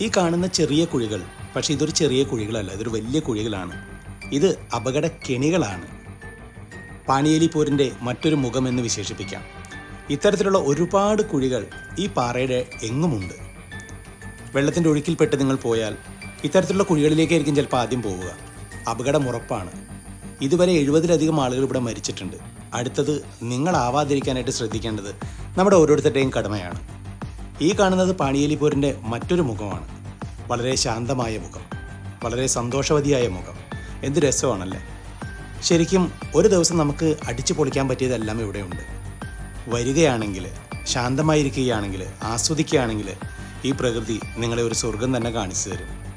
ഈ കാണുന്ന ചെറിയ കുഴികൾ പക്ഷേ ഇതൊരു ചെറിയ കുഴികളല്ല ഇതൊരു വലിയ കുഴികളാണ്. ഇത് അപകട കെണികളാണ്. പാണിയേലി പോരിന്റെ മറ്റൊരു മുഖമെന്ന് വിശേഷിപ്പിക്കാം. ഇത്തരത്തിലുള്ള ഒരുപാട് കുഴികൾ ഈ പാറയുടെ എങ്ങുമുണ്ട്? വെള്ളത്തിന്റെ ഒഴുക്കിൽപ്പെട്ട് നിങ്ങൾ പോയാൽ ഇത്തരത്തിലുള്ള കുഴികളിലേക്കായിരിക്കും ചിലപ്പോൾ ആദ്യം പോവുക. അപകടം ഉറപ്പാണ്. ഇതുവരെ എഴുപതിലധികം ആളുകൾ ഇവിടെ മരിച്ചിട്ടുണ്ട്. അടുത്തത് നിങ്ങളാവാതിരിക്കാനായിട്ട് ശ്രദ്ധിക്കേണ്ടത് നമ്മുടെ ഓരോരുത്തരുടെയും കടമയാണ്. ഈ കാണുന്നത് പാണിയേലിപ്പൂരിന്റെ മറ്റൊരു മുഖമാണ്. വളരെ ശാന്തമായ മുഖം. വളരെ സന്തോഷവതിയായ മുഖം. എന്ത് രസമാണല്ലേ? ശരിക്കും ഒരു ദിവസം നമുക്ക് അടിച്ചു പൊളിക്കാൻ പറ്റിയതെല്ലാം ഇവിടെയുണ്ട് വരികയാണെങ്കിൽ ശാന്തമായിരിക്കുകയാണെങ്കിൽ ആസ്വദിക്കുകയാണെങ്കിൽ ഈ പ്രകൃതി നിങ്ങളെ ഒരു സ്വർഗം തന്നെ കാണിച്ചു തരും.